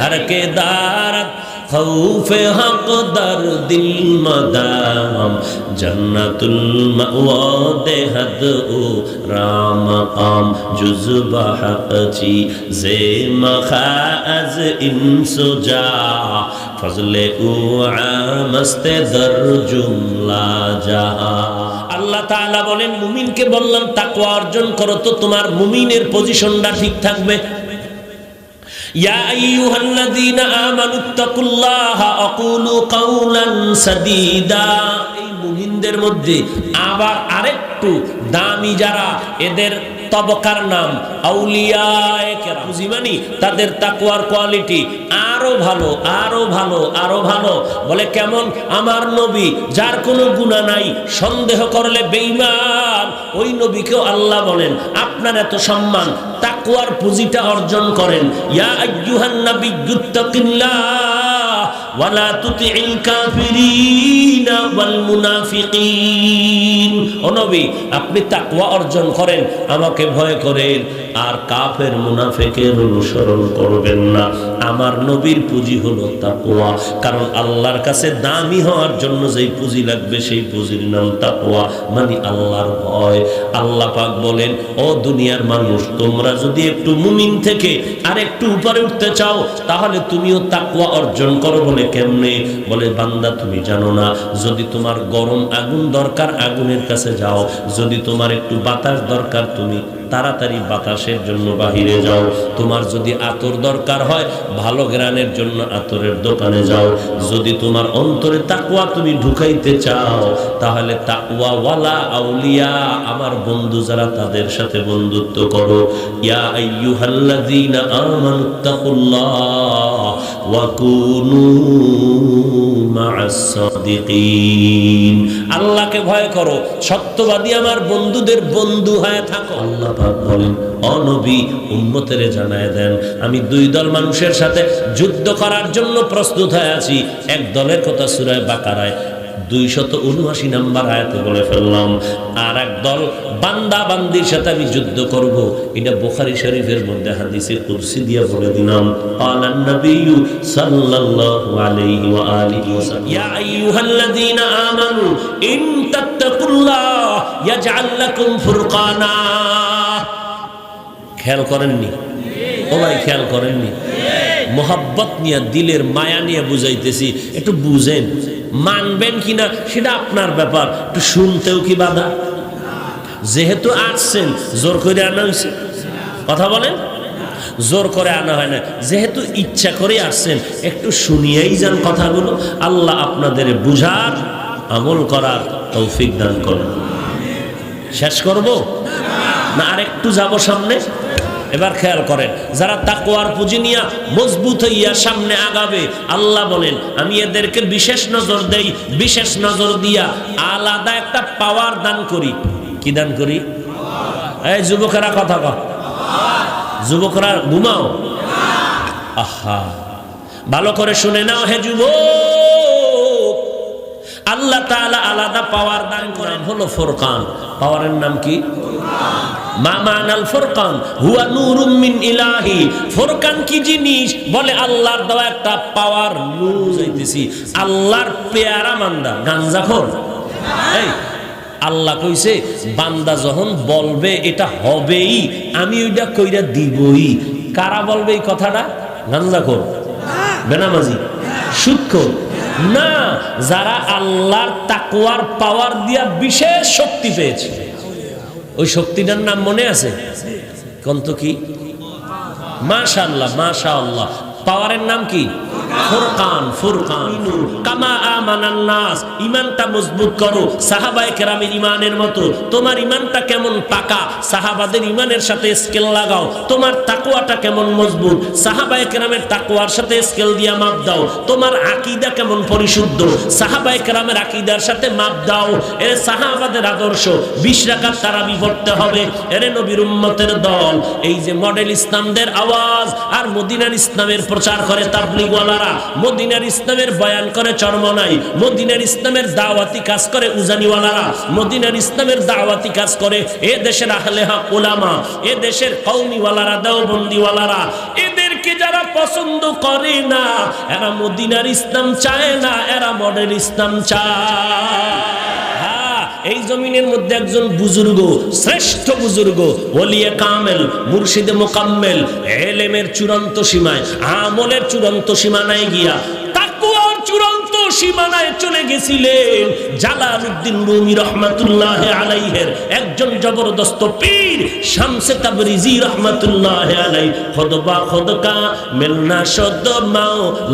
ہر کے دارت خوف حق در دل مدام جنت المعواد حد او رام قام جزب حق چی زیم خاز انس جا فضل او عامست در جملہ جہاں আল্লাহ তাআলা বলেন মুমিনকে বললাম তাকওয়া অর্জন করো তো তোমার মুমিনের পজিশনটা ঠিক থাকবে ইয়া আইয়ুহাল্লাযীনা আমানু তাকুল্লাহা আকুলু কাওলান সাদীদা এই মুমিনদের মধ্যে। আবার আরেকটু দামি যারা এদের তবকার নাম বুঝিমানি তাদের তাকওয়ার কোয়ালিটি আরও ভালো আরও ভালো আরও ভালো। বলে কেমন? আমার নবী যার কোনো গুণা নাই, সন্দেহ করলে বেঈমান। ওই নবীকেও আল্লাহ বলেন, আপনার এত সম্মান তাকুয়ার পুঁজিটা অর্জন করেন। ইয়া আইয়ুহান নাবিয়্যুত্তাকিল্লাহ। ওয়ালা তুতিইল কাফিরিনা ওয়াল ও নবী, আপনি তাকওয়া অর্জন করেন, আমাকে ভয় করেন, আর কাফের মুনাফিকের অনুসরণ করবেন না। আমার নবীর পুঁজি হলো তাকওয়া, কারণ আল্লাহর কাছে দামি হওয়ার জন্য যেই পুঁজি লাগবে সেই পুঁজির নাম তাকওয়া মানে আল্লাহর ভয়। আল্লাহ পাক বলেন, ও দুনিয়ার মানুষ, তোমরা যদি একটু মুমিন থেকে আর একটু উপরে উঠতে চাও, তাহলে তুমিও তাকওয়া অর্জন করো বলে কেমনে? বলে, বান্দা, তুমি জানো না, যদি তোমার গরম আগুন দরকার আগুনের কাছে যাও, যদি তোমার একটু বাতাস দরকার, তুমি তাড়াতাড়ি বাতাসের জন্য বাহিরে যাও। তোমার যদি আতর দরকার হয়, ভালো গ্রানের জন্য আতরের দোকানে যাও। যদি তোমার অন্তরে তাকুয়া তুমি ঢুকাইতে চাও, তাহলে তাকুয়া ওয়ালা আউলিয়া, আমার বন্ধু যারা তাদের সাথে বন্ধুত্ব করো। আল্লাহকে ভয় করো, সত্যবাদী আমার বন্ধুদের বন্ধু হয়ে থাকো। আল্লাহ পাক বলেন অনবী উম্মতেরে জানায় দেন, আমি দুই দল মানুষের সাথে যুদ্ধ করার জন্য প্রস্তুত হয়ে আছি। এক দলের কথা সুরায় বাকারায় দুইশত উনআশি নাম্বার আয়াতে বলে ফেললাম, আর এক দল বান্দা বান্দির সাথে আমি যুদ্ধ করব। এটা বুখারী শরীফের মধ্যে হাদিসে কুরসি দিয়ে বলে দিলাম। আলান নবিয়্যু সাল্লাল্লাহু আলাইহি ওয়া আলিহি ওয়াসাল্লাম ইয়া আইয়ুহাল্লাযীনা আমানু, ইন তাত্তাকুল্লাহ, ইয়াজআল লাকুম ফুরকানা। খেয়াল করেননি? ও খেয়াল করেননি? মোহাব্বত নিয়ে, দিলের মায়া নিয়ে বুঝাইতেছি, একটু বুঝেন। মানবেন কিনা, সেটা আপনার ব্যাপার। একটু শুনতেও কি বাধা? যেহেতু আসছেন, জোর করে আনা হয়েছে। কথা বলেন? জোর করে আনা হয় না। যেহেতু ইচ্ছা করে আসছেন, একটু শুনিয়েই যান কথাগুলো। আল্লাহ আপনাদের বুঝার, আমল করার তৌফিক দান করেন। শেষ করব? না আর একটু যাব সামনে। এবার খেয়াল করেন, যারা তাকওয়ার পুঁজি নিয়া মজবুত হইয়া সামনে আগাবে, আল্লাহ বলেন, আমি এদেরকে বিশেষ নজর দেই, বিশেষ নজর দিয়া আলাদা একটা পাওয়ার দান করি। কি দান করি? এই যুবকেরা কথা কর যুবকরা ঘুমাও। আহা, ভালো করে শুনে নাও হে যুবক। আল্লাহ তাআলা আলাদা পাওয়ার দান করেন, হলো ফুরকান। পাওয়ারের নাম কি? মামানাল ফুরকান, হুয়া মিন ইলাহি। ফুরকান কি জিনিস? বলে, আল্লাহর দেওয়া একটা পাওয়ার আল্লাহর পেয়ারা মান্দা গাঞ্জাখোর এই, আল্লাহ কইছে, বান্দা যখন বলবে, এটা হবেই, আমি ওইটা কইরা দিবই। কারা বলবে এই কথাটা? গাঞ্জাখোর বেনামাজি। সুৎখোর না, যারা আল্লাহর তাকওয়ার পাওয়ার দিয়া বিশেষ শক্তি পেয়েছে। ওই শক্তিটার নাম মনে আছে? কন্ত কি? মাশাল্লাহ মাশাল্লাহ পাওয়ারের নাম কি? পরিশুদ্ধ? সাহাবায়ে কেরামের সাথে মাপ দাও। সাহাবাদের আদর্শ 20 রাকাত তারাবি হবে। নবীর দল, এই যে মডেল ইসলামদের আওয়াজ আর মদিনার ইসলামের প্রচার করে তাবলিগওয়ালারা ওয়ালারা মদিনার ইসলামের বয়ান করে চরমনাই মদিনার ইসলামের দাওয়াতি কাজ করে উজানিওয়ালারা, মদিনার ইসলামের দাওয়াতি কাজ করে এ দেশের আহলে হক ওলামা এ দেশের কৌমিওয়ালারা দেওবন্দিওয়ালারা, এদেরকে যারা পছন্দ করে না, এরা মদিনার ইসলাম চায় না, এরা মডেল ইসলাম চায়। এই জমিনের মধ্যে একজন বুজুর্গ, শ্রেষ্ঠ বুজুর্গ, ওলিয়ে কামেল, মুর্শিদে মোকাম্মেল, এলেমের চূড়ান্ত সীমায়, আমলের চূড়ান্ত সীমানায় গিয়া সীমানায় চলে গেছিলেন জালালউদ্দিন রুমি রহমাতুল্লাহ আলাইহের একজন জবরদস্ত পীর শামসে তাবরিজি রহমাতুল্লাহ আলাই খোদবা খোদকা মিলনা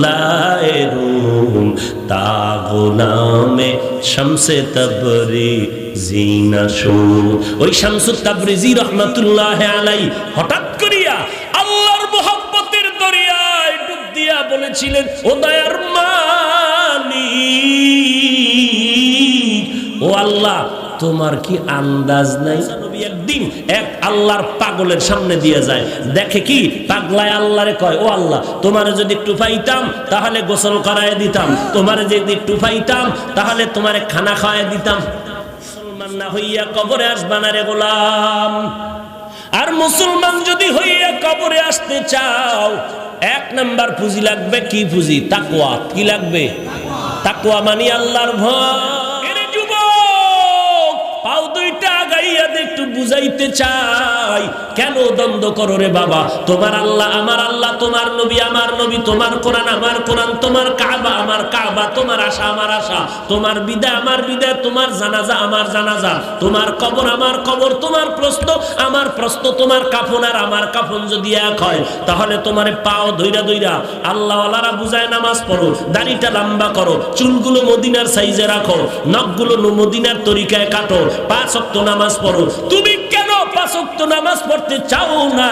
লায়ে রুম তা গোলামে শামসে তাবরি জিনা ওই তাবরিজি রহমাতুল্লাহ আলাই হঠাৎ তোমার কি আন্দাজ নাই? একদিন এক আল্লাহর পাগলের সামনে দিয়ে যায়। দেখে কি? পাগলায় আল্লাহরে কয়, ও আল্লাহ, তোমারে যদি একটু পাইতাম, তাহলে গোসল করায় দিতাম। তোমারে যদি একটু পাইতাম, তাহলে তোমারে খানা খাওয়ায় দিতাম। মুসলমান না হইয়া কবরে আসবা রে গোলাম। আর মুসলমান যদি হইয়া কবরে আসতে চাও, এক নাম্বার পুঁজি লাগবে কি পুঁজি? তাকওয়া। কি লাগবে? তাকওয়া মানি আল্লাহর ভয়। দে, একটু বুঝাইতে চাই। কেন দ্বন্দ্ব করো রে বাবা? তোমার আল্লাহ আমার আল্লাহ, তোমার নবী আমার নবী, তোমার কোরআন আমার কোরআন, তোমার কাবা আমার কাবা, তোমার আশা আমার আশা। তোমার বিদায় আমার বিদায়, তোমার জানাজা আমার জানাজা। তোমার কবর আমার কবর, তোমার প্রশ্ন আমার প্রশ্ন তোমার কাফন আর আমার কাফন যদি এক হয়, তাহলে তোমার পাও ধইরা ধইরা আল্লাহওয়ালারা বুঝায়, নামাজ পড়ো, দাড়িটা লম্বা করো, চুলগুলো মদিনার সাইজে রাখো, নখগুলো মদিনার তরিকায় কাটো, পাঁচ অক্ত নামাজ পড়ো। তুমি কেন পাঁচ অক্ত নামাজ পড়তে চাও না?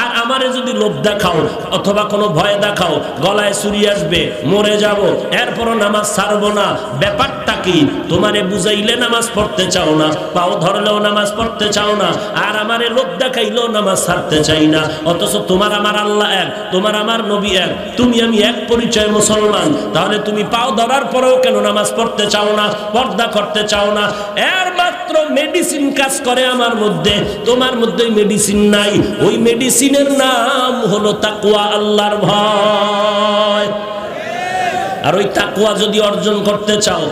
আর আমারে যদি লোভ দেখাও, অথবা কোনো ভয় দেখাও, গলায় চুরি আসবে, মরে যাব, এরপরও নামাজ ছাড়বো না। ব্যাপারটা কি? তোমারে বুঝাইলে নামাজ পড়তে চাও না, পাও ধরলেও নামাজ পড়তে চাও না, আর আমারে লোভ দেখাইলেও নামাজ ছাড়তে চাই না। অথচ তোমার আমার আল্লাহ এক, তোমার আমার নবী এক। তুমি আমি এক পরিচয় মুসলমান, তাহলে তুমি পাও ধরার পরেও কেন নামাজ পড়তে চাও না, পর্দা করতে চাও না? এর মাত্র মেডিসিন কাজ করে আমার মধ্যে। তোমার মধ্যে মেডিসিন নাই। ওই মেডিসিনের নাম হলো তাকুয়া আল্লাহর ভয়। আর ওই তাকুয়া যদি অর্জন করতে চাও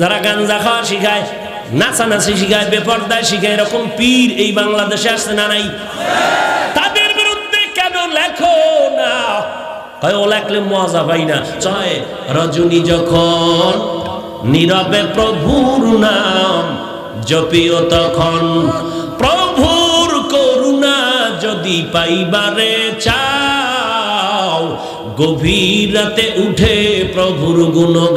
যারা গাঞ্জা খাওয়া শিখায়, নাচানাচি শিখায়, বেপর্দায় শিখায়, এরকম পীর এই বাংলাদেশে আসছে না নাই? তাদের বিরুদ্ধে কেন লেখো না? ও লেখলে মজা পাই না। চয়, রজনী যখন নীরবে প্রভুর নাম জপিও তখন। প্রভুর করুণা যদি পাইবারে চাও, গভীর রাতে উঠে প্রভুর গোলাপ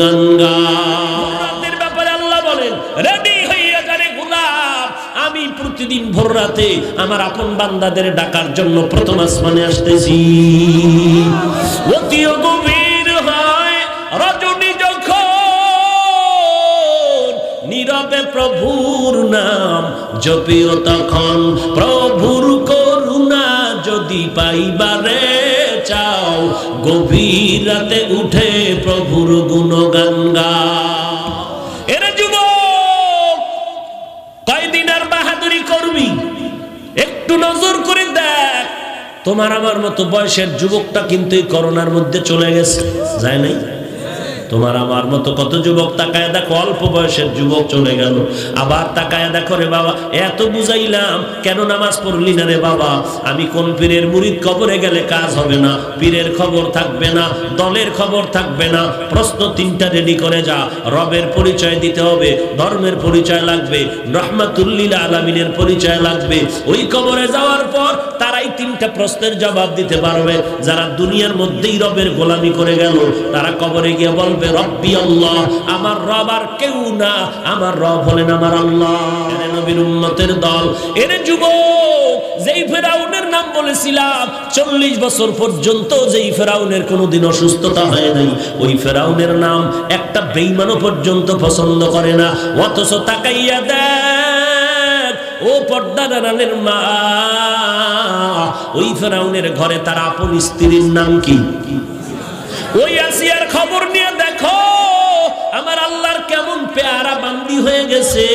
আমি প্রতিদিন ভোর রাতে আমার আপন বান্দাদের ডাকার জন্য প্রথম আসমানে আসতেছি। অতিও প্রভুর নাম জপিও তখন। প্রভুর করুণা যদি পাইবারে চাও, গভীর রাতে উঠে প্রভুর গুণগান গাও। এরে যুবক কয়দিন আর বাহাদুরি করবি? একটু নজর করে দেখ। তোমার আমার মতো বয়সের যুবকটা কিন্তু এই করোনার মধ্যে চলে গেছে। যায় নাই? তোমার আমার মতো কত যুবক তাকায় দেখো, অল্প বয়সের যুবক চলে গেল। আবার তাকায় দেখো রে বাবা, এত বুঝাইলাম, কেন নামাজ পড়লি না রে বাবা? আমি কোন পীরের মুরিদ কবরে গেলে কাজ হবে না, পীরের খবর থাকবে না, দলের খবর থাকবে না। প্রশ্ন তিনটা রেডি করে যা, রবের পরিচয় দিতে হবে, ধর্মের পরিচয় লাগবে, রহমাতুল্লিল আলমিনের পরিচয় লাগবে। ওই কবরে যাওয়ার পর তারাই তিনটা প্রশ্নের জবাব দিতে পারবে। যারা দুনিয়ার মধ্যেই রবের গোলামি করে গেল, তারা কবরে গিয়ে বলবে রব্বি আল্লাহ, আমার রব আর কেউ না, আমার রব হলেন আমার আল্লাহ। নবীর উম্মতের দল, এরে যুবক, যেই ফেরাউনের নাম বলেছিলাম, চল্লিশ বছর পর্যন্ত যেই ফেরাউনের কোনোদিন অসুস্থতা হয় নাই, ওই ফেরাউনের নাম একটা বেইমানও পর্যন্ত পছন্দ করে না। অথচ তাকাইয়া দেখ, ও পর্দা দাঁড়ানের মা, ওই ফেরাউনের ঘরে তার আপন স্ত্রীর নাম কি? ওই আসিয়ার পেয়ারা বান্দি হয়ে গেছে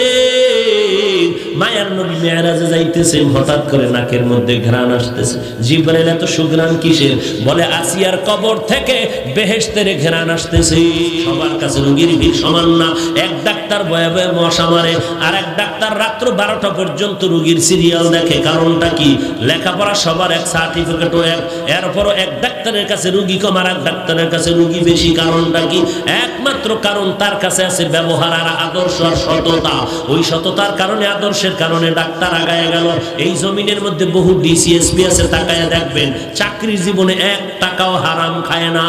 মায়ার নবী মেয়ারাজে যাইতেছেন হঠাৎ করে নাকের মধ্যে ঘ্রাণ আসতেছে। জিব্রাইল এত সুঘ্রাণ কিসের? বলে, আসিয়ার কবর থেকে বেহেশতের ঘ্রাণ আসতেছে। সবার কাছে রোগীর ভিড় সমান না। এক ডাক্তার বয়ে বয়ে মশা মারে, আর এক ডাক্তার রাত্র বারোটা পর্যন্ত রোগীর সিরিয়াল দেখে। কারণটা কি? লেখাপড়া সবার এক সার্টিফিকেটও এক। এরপরও এক ডাক্তারের কাছে রুগী কম আর এক ডাক্তারের কাছে রুগী বেশি। কারণটা কি? একমাত্র কারণ তার কাছে আছে ব্যবহার আর আদর্শ আর সততা। ওই সততার কারণে আদর্শের কারণে ডাক্তার আগায় গেল। এই জমিনের মধ্যে বহু ডিসিএসপি আছে, তাকায় দেখবেন, চাকরির জীবনে এক টাকাও হারাম খায় না।